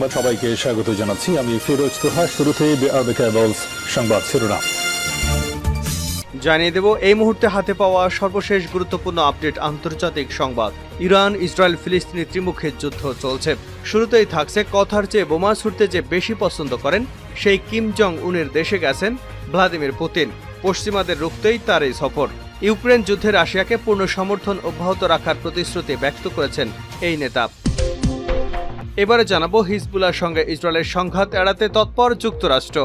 সংবাদ সবাইকে স্বাগত জানাচ্ছি। আমি ফিরোজ তোহা শুরুতেই সংবাদ শিরোনাম। জানিয়ে দেব, এই মুহূর্তে হাতে পাওয়া সর্বশেষ গুরুত্বপূর্ণ আপডেট আন্তর্জাতিক সংবাদ। ইরান, ইসরায়েল, ফিলিস্তিনি ত্রিমুখের যুদ্ধ চলছে। শুরুতেই থাকছে কথার চেয়ে বোমা ছুটতে যে বেশি পছন্দ করেন, সেই কিম জং উনের দেশে গেছেন ভ্লাদিমির পুতিন। পশ্চিমাদের রুখতেই তার এই সফর। ইউক্রেন যুদ্ধে রাশিয়াকে পূর্ণ সমর্থন অব্যাহত রাখার প্রতিশ্রুতি ব্যক্ত করেছেন এই নেতা। এবারে জানাব হিজবুলার সঙ্গে ইসরায়েলের সংঘাত এড়াতে তৎপর যুক্তরাষ্ট্র।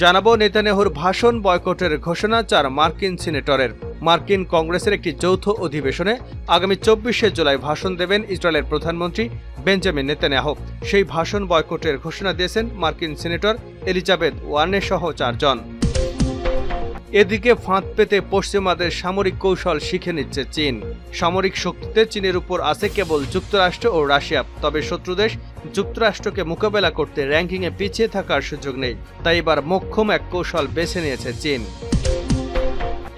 জানাব নেতানেহুর ভাষণ বয়কটের ঘোষণা চার মার্কিন সিনেটরের। মার্কিন কংগ্রেসের একটি যৌথ অধিবেশনে আগামী চব্বিশে জুলাই ভাষণ দেবেন ইসরায়েলের প্রধানমন্ত্রী বেঞ্জামিন নেতানিয়াহু সেই ভাষণ বয়কটের ঘোষণা দিয়েছেন মার্কিন সিনেটর এলিজাবেথ ওয়ার্নে সহ চারজন। এদিকে ফাঁদ পেতে পশ্চিমাদের সামরিক কৌশল শিখে নিচ্ছে চীন। সামরিক শক্তিতে চীনের উপর আছে কেবল যুক্তরাষ্ট্র ও রাশিয়া, তবে শত্রুদেশ যুক্তরাষ্ট্রকে মোকাবেলা করতে র্যাঙ্কিংয়ে পিছিয়ে থাকার সুযোগ নেই। তাই এবার মোক্ষম এক কৌশল বেছে নিয়েছে চীন।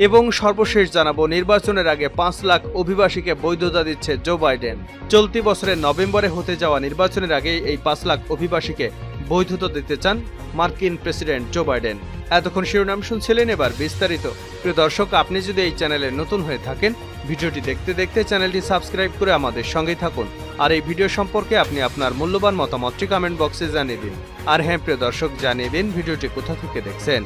এবং সর্বশেষ জানাব, নির্বাচনের আগে পাঁচ লাখ অভিবাসীকে বৈধতা দিচ্ছে জো বাইডেন। চলতি বছরের নভেম্বরে হতে যাওয়া নির্বাচনের আগেই এই পাঁচ লাখ অভিবাসীকে বৈধতা দিতে চান মার্কিন প্রেসিডেন্ট জো বাইডেন। এতক্ষণ শিরোনাম শুনছিলেন এবার বিস্তারিত। প্রিয় দর্শক, আপনি যদি এই চ্যানেলে নতুন হয়ে থাকেন, ভিডিওটি দেখতে দেখতে চ্যানেলটি সাবস্ক্রাইব করে আমাদের সঙ্গেই থাকুন। আর এই ভিডিও সম্পর্কে আপনি আপনার মূল্যবান মতামতটি কমেন্ট বক্সে জানিয়ে দিন। আর হ্যাঁ প্রিয় দর্শক, জানিয়ে দিন ভিডিওটি কোথা থেকে দেখছেন।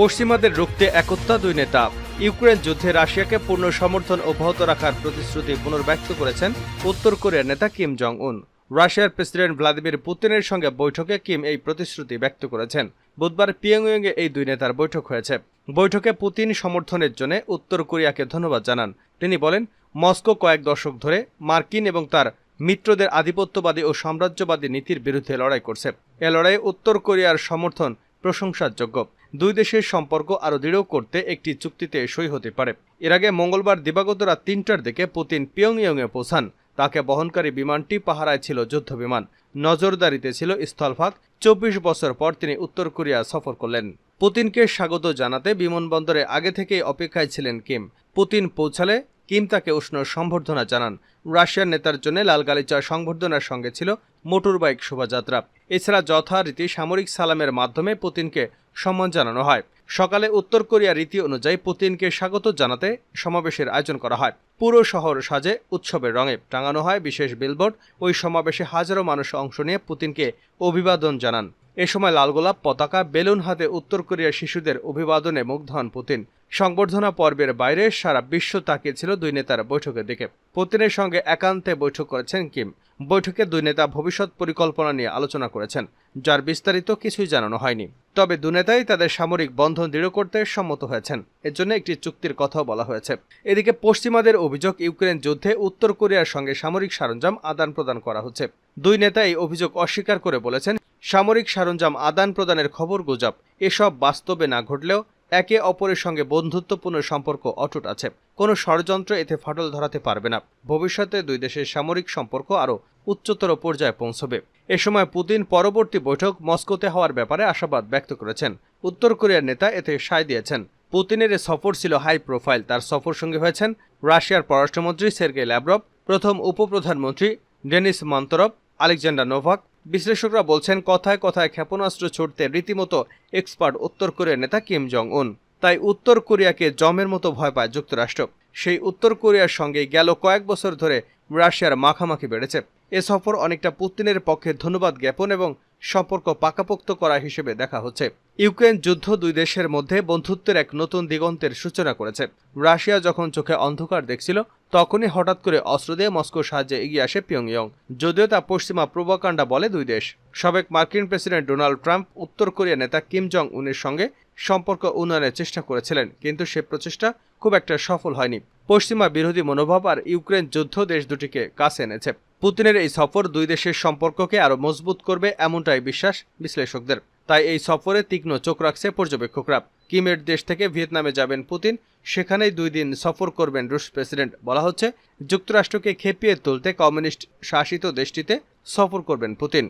পশ্চিমাদের রুখতে একতা দুই নেতা, ইউক্রেন যুদ্ধে রাশিয়াকে পূর্ণ সমর্থন অব্যাহত রাখার প্রতিশ্রুতি পুনর্ব্যক্ত করেছেন উত্তর কোরিয়ার নেতা কিম জং উন রাশিয়ার প্রেসিডেন্ট ভ্লাদিমির পুতিনের সঙ্গে বৈঠকে কিম এই প্রতিশ্রুতি ব্যক্ত করেছেন। বুধবার পিয়ংইয়ংয়ে এই দুই নেতার বৈঠক হয়েছে। বৈঠকে পুতিন সমর্থনের জন্য উত্তর কোরিয়াকে ধন্যবাদ জানান। তিনি বলেন, মস্কো কয়েক দশক ধরে মার্কিন এবং তার মিত্রদের আধিপত্যবাদী ও সাম্রাজ্যবাদী নীতির বিরুদ্ধে লড়াই করছে। এ লড়াইয়ে উত্তর কোরিয়ার সমর্থন প্রশংসার যোগ্য দুই দেশের সম্পর্ক আরও দৃঢ় করতে একটি চুক্তিতে সই হতে পারে। এর আগে মঙ্গলবার দিবাগত রাত তিনটার দিকে পুতিন পিয়ংইয়ংয়ে পৌঁছান। তাকে বহনকারী বিমানটি পাহারায় ছিল যুদ্ধ বিমান নজরদারিতে ছিল স্থলভাগ। চব্বিশ বছর পর তিনি উত্তর কোরিয়া সফর করলেন। পুতিনকে স্বাগত জানাতে বিমানবন্দরে আগে থেকেই অপেক্ষায় ছিলেন কিম। পুতিন পৌঁছালে কিম তাকে উষ্ণ সম্বর্ধনা জানান। রাশিয়ার নেতার জন্য লাল গালিচা সংবর্ধনার সঙ্গে ছিল মোটর বাইক শোভাযাত্রা। এছাড়া যথারীতি সামরিক সালামের মাধ্যমে পুতিনকে সম্মান জানানো হয়। সকালে উত্তর কোরিয়া রীতি অনুযায়ী পুতিনকে স্বাগত জানাতে সমাবেশের আয়োজন করা হয়। পুরো শহর সাজে উৎসবের রঙে টাঙানো হয় বিশেষ বিলবোর্ড। ওই সমাবেশে হাজারো মানুষ অংশ নিয়ে পুতিনকে অভিবাদন জানান। এ সময় লালগোলাপ পতাকা বেলুন হাতে উত্তর কোরিয়ার শিশুদের অভিবাদনে মুগ্ধ হন পুতিন। সংবর্ধনা পর্বের বাইরে সারা বিশ্ব তাকিয়েছিল দুই নেতার বৈঠকের দিকে। পুতিনের সঙ্গে একান্তে বৈঠক করেছেন কিম। বৈঠকে দুই নেতা ভবিষ্যৎ পরিকল্পনা নিয়ে আলোচনা করেছেন, যার বিস্তারিত কিছুই জানানো হয়নি। তবে দু নেতাই তাদের সামরিক বন্ধন দৃঢ় করতে সম্মত হয়েছেন। এর জন্য একটি চুক্তির কথাও বলা হয়েছে। এদিকে পশ্চিমাদের অভিযোগ, ইউক্রেন যুদ্ধে উত্তর কোরিয়ার সঙ্গে সামরিক সরঞ্জাম আদান প্রদান করা হচ্ছে। দুই নেতা এই অভিযোগ অস্বীকার করে বলেছেন সামরিক সরঞ্জাম আদান প্রদানের খবর গুজব। এসব বাস্তবে না ঘটলেও একে অপরের সঙ্গে বন্ধুত্বপূর্ণ সম্পর্ক অটুট আছে। কোনো ষড়যন্ত্র এতে ফাটল ধরাতে পারবে না। ভবিষ্যতে দুই দেশের সামরিক সম্পর্ক আরও উচ্চতর পর্যায়ে পৌঁছবে। এ সময় পুতিন পরবর্তী বৈঠক মস্কোতে হওয়ার ব্যাপারে আশাবাদ ব্যক্ত করেছেন। উত্তর কোরিয়ার নেতা এতে সায় দিয়েছেন। পুতিনের এ সফর ছিল হাই প্রোফাইল। তার সফর সঙ্গে হয়েছেন রাশিয়ার পররাষ্ট্রমন্ত্রী সের্গে ল্যাব্রভ প্রথম উপপ্রধানমন্ত্রী ডেনিস মন্তরভ, আলেকজান্ডার নোভাক বিশ্লেষকরা বলছেন, কথায় কথায় ক্ষেপণাস্ত্র ছুটতে রীতিমতো এক্সপার্ট উত্তর কোরিয়ার নেতা কিম জং উন তাই উত্তর কোরিয়াকে জমের মতো ভয় পায় যুক্তরাষ্ট্র। সেই উত্তর কোরিয়ার সঙ্গে গেল কয়েক বছর ধরে রাশিয়ার মাখামাখি বেড়েছে। এ সফর অনেকটা পুতিনের পক্ষে ধন্যবাদ জ্ঞাপন এবং সম্পর্ক পাকাপোক্ত করা হিসেবে দেখা হচ্ছে। ইউক্রেন যুদ্ধ দুই দেশের মধ্যে বন্ধুত্বের এক নতুন দিগন্তের সূচনা করেছে। রাশিয়া যখন চোখে অন্ধকার দেখছিল, তখনই হঠাৎ করে অস্ত্র দিয়ে মস্কো সাহায্যে এগিয়ে আসে পিয়ংইয়ং। যদিও তা পশ্চিমা প্রবাকাণ্ডা বলে দুই দেশ। সাবেক মার্কিন প্রেসিডেন্ট ডোনাল্ড ট্রাম্প, উত্তর কোরিয়া নেতা কিম জং উনের সঙ্গে সম্পর্ক উন্নয়নের চেষ্টা করেছিলেন, কিন্তু সে প্রচেষ্টা খুব একটা সফল হয়নি। পশ্চিমা বিরোধী মনোভাব আর ইউক্রেন যুদ্ধ দেশ দুটিকে কাছে এনেছে। পুতিনের এই সফর দুই দেশের সম্পর্ককে আরও মজবুত করবে এমনটাই বিশ্বাস বিশ্লেষকদের। তাই এই সফরে তীক্ষ্ণ চোখ রাখছে পর্যবেক্ষকরা। কিমের দেশ থেকে ভিয়েতনামে যাবেন পুতিন, সেখানেই দুই দিন সফর করবেন রুশ প্রেসিডেন্ট। বলা হচ্ছে, যুক্তরাষ্ট্রকে খেপিয়ে তুলতে কমিউনিস্ট শাসিত দেশটিতে সফর করবেন পুতিন।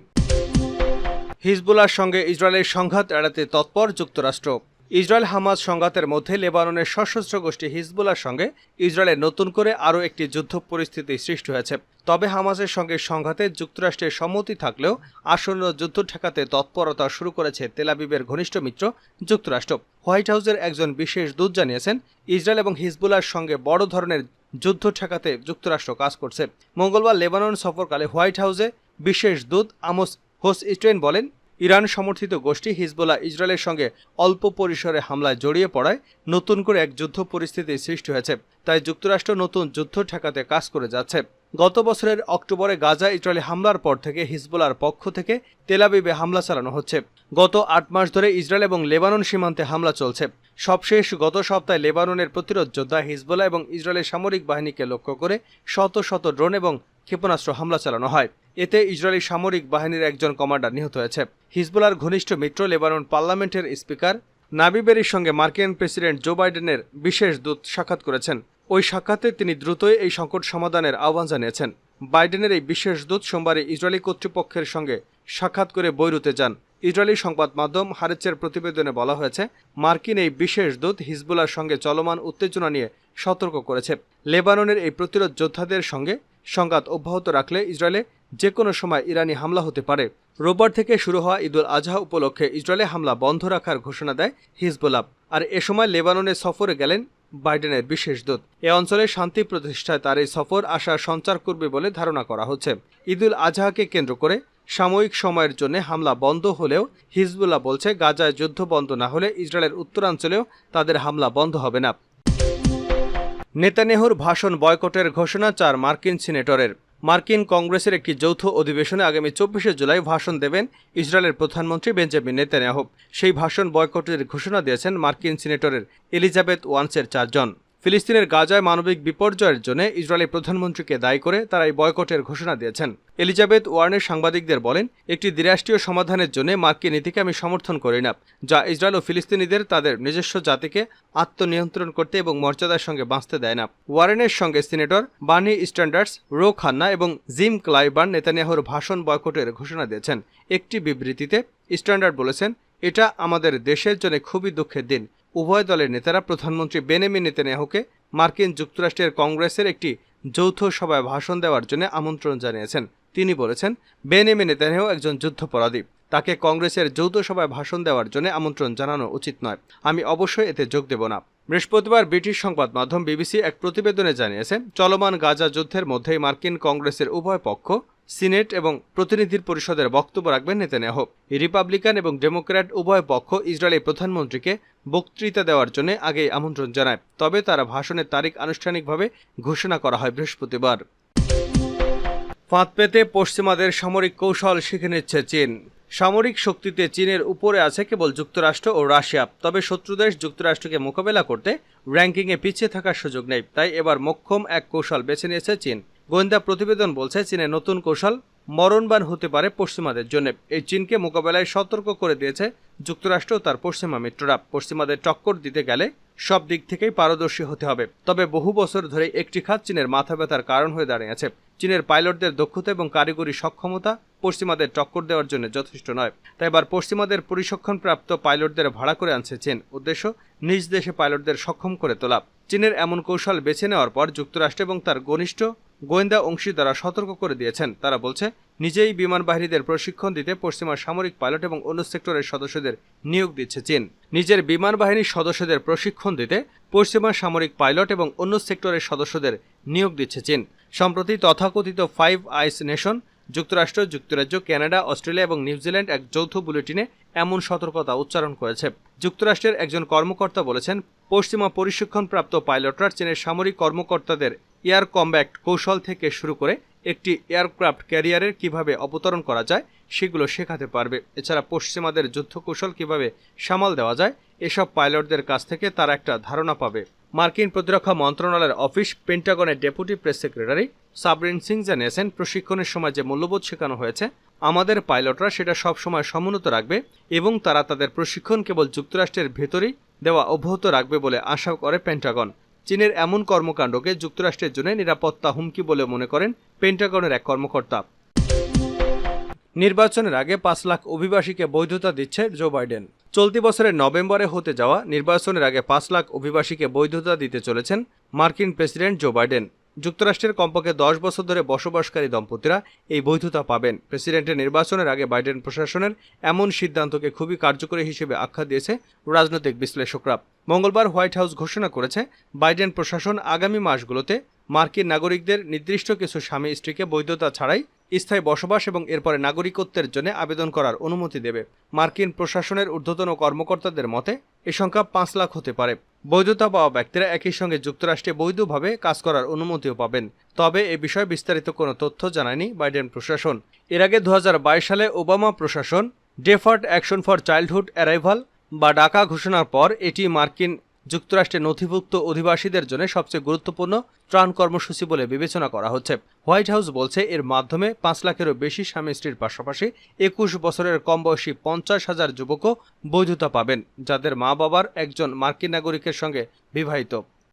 হিজবুলার সঙ্গে ইসরায়েলের সংঘাত এড়াতে তৎপর যুক্তরাষ্ট্র। ইসরায়েল হামাজ সংঘাতের মধ্যে লেবাননের সশস্ত্র গোষ্ঠী হিজবুলার সঙ্গে ইসরায়েলের নতুন করে আরও একটি যুদ্ধ পরিস্থিতি সৃষ্টি হয়েছে। তবে হামাজের সঙ্গে সংঘাতে যুক্তরাষ্ট্রের সম্মতি থাকলেও আসন্ন যুদ্ধ ঠেকাতে তৎপরতা শুরু করেছে তেলাবিবের ঘনিষ্ঠ মিত্র যুক্তরাষ্ট্র। হোয়াইট হাউসের একজন বিশেষ দূত জানিয়েছেন, ইসরায়েল এবং হিজবুলার সঙ্গে বড় ধরনের যুদ্ধ ঠেকাতে যুক্তরাষ্ট্র কাজ করছে। মঙ্গলবার লেবানন সফরকালে হোয়াইট হাউসে বিশেষ দূত আমোস হোস ইস্টেন বলেন ইরান সমর্থিত গোষ্ঠী হিজবুল্লাহ ইসরায়েলের সঙ্গে অল্প পরিসরে হামলায় জড়িয়ে পড়ায় নতুন করে এক যুদ্ধ পরিস্থিতি সৃষ্টি হয়েছে। তাই যুক্তরাষ্ট্র নতুন যুদ্ধ ঠেকাতে কাজ করে যাচ্ছে। গত বছরের অক্টোবরে গাজা ইসরায়েলি হামলার পর থেকে হিজবুলার পক্ষ থেকে তেলাবিবে হামলা চালানো হচ্ছে। গত আট মাস ধরে ইসরায়েল এবং লেবানন সীমান্তে হামলা চলছে। সবশেষ গত সপ্তাহে লেবাননের প্রতিরোধ যোদ্ধা হিজবুল্লাহ এবং ইসরায়েলের সামরিক বাহিনীকে লক্ষ্য করে শত শত ড্রোন এবং ক্ষেপণাস্ত্র হামলা চালানো হয়। এতে ইসরায়েলি সামরিক বাহিনীর একজন কমান্ডার নিহত হয়েছে। হিজবুলার ঘনিষ্ঠ মিত্র লেবানন পার্লামেন্টের স্পিকার নাবিবেরির সঙ্গে মার্কিন প্রেসিডেন্ট জো বাইডেনের বিশেষ দূত সাক্ষাৎ করেছেন। ওই সাক্ষাতে তিনি দ্রুতই এই সংকট সমাধানের আহ্বান জানিয়েছেন। বাইডেনের এই বিশেষ দূত সোমবারে ইসরায়েলি কর্তৃপক্ষের সঙ্গে সাক্ষাৎ করে বৈরুতে যান। ইসরায়েলি সংবাদ মাধ্যম হারেচের প্রতিবেদনে বলা হয়েছে, মার্কিন এই বিশেষ দূত হিজবুলার সঙ্গে চলমান উত্তেজনা নিয়ে সতর্ক করেছে। লেবাননের এই প্রতিরোধ যোদ্ধাদের সঙ্গে সংঘাত অব্যাহত রাখলে ইসরায়েলে যে কোনো সময় ইরানি হামলা হতে পারে। রোববার থেকে শুরু হওয়া ঈদুল আজহা উপলক্ষে ইসরায়েলে হামলা বন্ধ রাখার ঘোষণা দেয় হিজবুল্লাহ। আর এ সময় লেবাননে সফরে গেলেন বাইডেনের বিশেষ দূত। এ অঞ্চলে শান্তি প্রতিষ্ঠায় তার এই সফর আশা সঞ্চার করবে বলে ধারণা করা হচ্ছে। ঈদুল আজহাকে কেন্দ্র করে সাময়িক সময়ের জন্য হামলা বন্ধ হলেও হিজবুল্লাহ বলছে, গাজায় যুদ্ধ বন্ধ না হলে ইসরায়েলের উত্তরাঞ্চলেও তাদের হামলা বন্ধ হবে না। নেতানেহুর ভাষণ বয়কটের ঘোষণা চার মার্কিন সিনেটরের। মার্কিন কংগ্রেসের একটি যৌথ অধিবেশনে আগামী চব্বিশে জুলাই ভাষণ দেবেন ইসরায়েলের প্রধানমন্ত্রী বেঞ্জামিন নেতানিয়াহু সেই ভাষণ বয়কটের ঘোষণা দিয়েছেন মার্কিন সিনেটরের এলিজাবেথ ওয়ান্সের চারজন। ফিলিস্তিনের গাজায় মানবিক বিপর্যয়ের জন্য ইসরায়েলি প্রধানমন্ত্রীকে দায়ী করে তারা এই বয়কটের ঘোষণা দিয়েছেন। এলিজাবেথ ওয়ার্নের সাংবাদিকদের বলেন, একটি দ্বিরাষ্ট্রীয় সমাধানের জন্য মার্কিন নীতিকে আমি সমর্থন করি না, যা ইসরায়েল ও ফিলিস্তিনিদের তাদের নিজস্ব জাতিকে আত্মনিয়ন্ত্রণ করতে এবং মর্যাদার সঙ্গে বাঁচতে দেয় না। ওয়ারেনের সঙ্গে senator Bernie Sanders Ro Khanna এবং জিম ক্লাইবার্ন নেতানিয়াহুর ভাষণ বয়কটের ঘোষণা দিয়েছেন। একটি বিবৃতিতে স্ট্যান্ডার্ড বলেছেন, এটা আমাদের দেশের জন্য খুবই দুঃখের দিন। উভয় দলের নেতারা প্রধানমন্ত্রী বেনেমিন নেতানিয়াহুকে মার্কিন যুক্তরাষ্ট্রের কংগ্রেসের একটি যৌথ সভায় ভাষণ দেওয়ার জন্য আমন্ত্রণ জানিয়েছেন। তিনি বলেছেন, বেনেমিন নেতানিয়াহু একজন যুদ্ধপরাধী। তাকে কংগ্রেসের যৌথ সভায় ভাষণ দেওয়ার জন্য আমন্ত্রণ জানানো উচিত নয়। আমি অবশ্যই এতে যোগ দেব না। বৃহস্পতিবার ব্রিটিশ সংবাদ মাধ্যম বিবিসি এক প্রতিবেদনে জানিয়েছে চলমান গাজা যুদ্ধের মধ্যেই মার্কিন কংগ্রেসের উভয় পক্ষ সিনেট এবং প্রতিনিধির পরিষদের বক্তব্য রাখবেন নেতানিয়াহু। রিপাবলিকান এবং ডেমোক্র্যাট উভয় পক্ষ ইসরায়েলি প্রধানমন্ত্রীকে বক্তৃতা দেওয়ার জন্য আগেই আমন্ত্রণ জানায়। তবে তারা ভাষণের তারিখ আনুষ্ঠানিকভাবে ঘোষণা করা হয় বৃহস্পতিবার। ফাঁদ পেতে পশ্চিমাদের সামরিক কৌশল শিখে নিচ্ছে চীন। সামরিক শক্তিতে চীনের উপরে আছে কেবল যুক্তরাষ্ট্র ও রাশিয়া। তবে শত্রুদেশ যুক্তরাষ্ট্রকে মোকাবেলা করতে র্যাঙ্কিংয়ে পিছিয়ে থাকার সুযোগ নেই। তাই এবার মক্ষম এক কৌশল বেছে নিয়েছে চীন। গোয়েন্দা প্রতিবেদন বলছে চীনের নতুন কৌশল মরণবান হতে পারে পশ্চিমাদের জন্য। এই চীনকে মোকাবেলায় সতর্ক করে দিয়েছে যুক্তরাষ্ট্র তার পশ্চিমা মিত্ররা। পশ্চিমাদের টক্কর দিতে গেলে সব দিক থেকেই পারদর্শী হতে হবে। তবে বহু বছর ধরে একটি খাত চীনের মাথা ব্যথার কারণ হয়ে দাঁড়িয়েছে চীনের পাইলটদের দক্ষতা এবং কারিগরি সক্ষমতা পশ্চিমাদের টক্কর দেওয়ার জন্য যথেষ্ট নয়। তাই এবার পশ্চিমাদের পরিসক্ষণপ্রাপ্ত পাইলটদের ভাড়া করে আনছে চীন। উদ্দেশ্য, নিজ দেশে পাইলটদের সক্ষম করে তোলা। চীনের এমন কৌশল বেছে নেওয়ার পর যুক্তরাষ্ট্র এবং তার ঘনিষ্ঠ গোয়েন্দা অংশীদারা সতর্ক করে দিয়েছেন। তারা বলছে, নিজেই বিমান বাহিনীদের প্রশিক্ষণ দিতে পশ্চিমা সামরিক পাইলট এবং অন্য সেক্টরের সদস্যদের নিয়োগ দিচ্ছে চীন। নিজের বিমান বাহিনীর সদস্যদের প্রশিক্ষণ দিতে পশ্চিমা সামরিক পাইলট এবং অন্য সেক্টরের সদস্যদের নিয়োগ দিচ্ছে চীন। সম্প্রতি তথাকথিত ফাইভ আইস নেশন, যুক্তরাষ্ট্র, যুক্তরাজ্য কানাডা অস্ট্রেলিয়া এবং নিউজিল্যান্ড এক যৌথ বুলেটিনে এমন সতর্কতা উচ্চারণ করেছে। যুক্তরাষ্ট্রের একজন কর্মকর্তা বলেছেন পশ্চিমা পরিশিক্ষণপ্রাপ্ত পাইলটরা চীনের সামরিক কর্মকর্তাদের এয়ার কম্ব্যাক্ট কৌশল থেকে শুরু করে একটি এয়ারক্রাফট ক্যারিয়ারের কীভাবে অবতরণ করা যায় সেগুলো শেখাতে পারবে। এছাড়া পশ্চিমাদের যুদ্ধ কৌশল কীভাবে সামাল দেওয়া যায়, এসব পাইলটদের কাছ থেকে তারা একটা ধারণা পাবে। মার্কিন প্রতিরক্ষা মন্ত্রণালয়ের office পেন্টাগনের deputy press secretary Sabrina Singh জানিয়েছেন প্রশিক্ষণের সময় যে মূল্যবোধ শেখানো হয়েছে, আমাদের পাইলটরা সেটা সবসময় সমুন্নত রাখবে এবং তারা তাদের প্রশিক্ষণ কেবল যুক্তরাষ্ট্রের ভেতরেই দেওয়া অব্যাহত রাখবে বলে আশা করে পেন্টাগন চীনের এমন কর্মকাণ্ডকে যুক্তরাষ্ট্রের জন্য নিরাপত্তা হুমকি বলে মনে করেন পেন্টাগনের এক কর্মকর্তা। নির্বাচনের আগে পাঁচ লাখ অভিবাসীকে বৈধতা দিচ্ছে জো বাইডেন চলতি বছরের নভেম্বরে হতে যাওয়া নির্বাচনের আগে পাঁচ লাখ অভিবাসীকে বৈধতা দিতে চলেছেন মার্কিন প্রেসিডেন্ট জো বাইডেন যুক্তরাষ্ট্রের কমপক্ষে দশ বছর ধরে বসবাসকারী দম্পতিরা এই বৈধতা পাবেন। প্রেসিডেন্টের নির্বাচনের আগে বাইডেন প্রশাসনের এমন সিদ্ধান্তকে খুবই কার্যকরী হিসেবে আখ্যা দিয়েছে রাজনৈতিক বিশ্লেষকরা। মঙ্গলবার হোয়াইট হাউস ঘোষণা করেছে, বাইডেন প্রশাসন আগামী মাসগুলোতে মার্কিন নাগরিকদের নির্দিষ্ট কিছু স্বামী স্ত্রীকে বৈধতা ছাড়াই স্থায়ী বসবাস এবং এরপরে নাগরিকত্বের জন্য আবেদন করার অনুমতি দেবে। মার্কিন প্রশাসনের ঊর্ধ্বতন কর্মকর্তাদের মতে, এ সংখ্যা পাঁচ লাখ হতে পারে। বৈধতা পাওয়া ব্যক্তিরা একই সঙ্গে যুক্তরাষ্ট্রে বৈধভাবে কাজ করার অনুমতিও পাবেন। তবে এ বিষয়ে বিস্তারিত কোনো তথ্য জানায়নি বাইডেন প্রশাসন। এর আগে দু হাজার বাইশ সালে ওবামা প্রশাসন deferred action for childhood arrival বা ডাকা ঘোষণার পর এটি মার্কিন যুক্তরাষ্ট্রে নথিভুক্ত অধিবাসীদের জন্য সবচেয়ে গুরুত্বপূর্ণ ত্রাণ কর্মসূচি বলে বিবেচনা করা হচ্ছে। হোয়াইট হাউস বলছে, এর মাধ্যমে পাঁচ লাখেরও বেশি স্বামী স্ত্রীর পাশাপাশি একুশ বছরের কম বয়সী পঞ্চাশ হাজার যুবকও বৈধতা পাবেন, যাদের মা বাবার একজন মার্কিন নাগরিকের সঙ্গে বিবাহিত।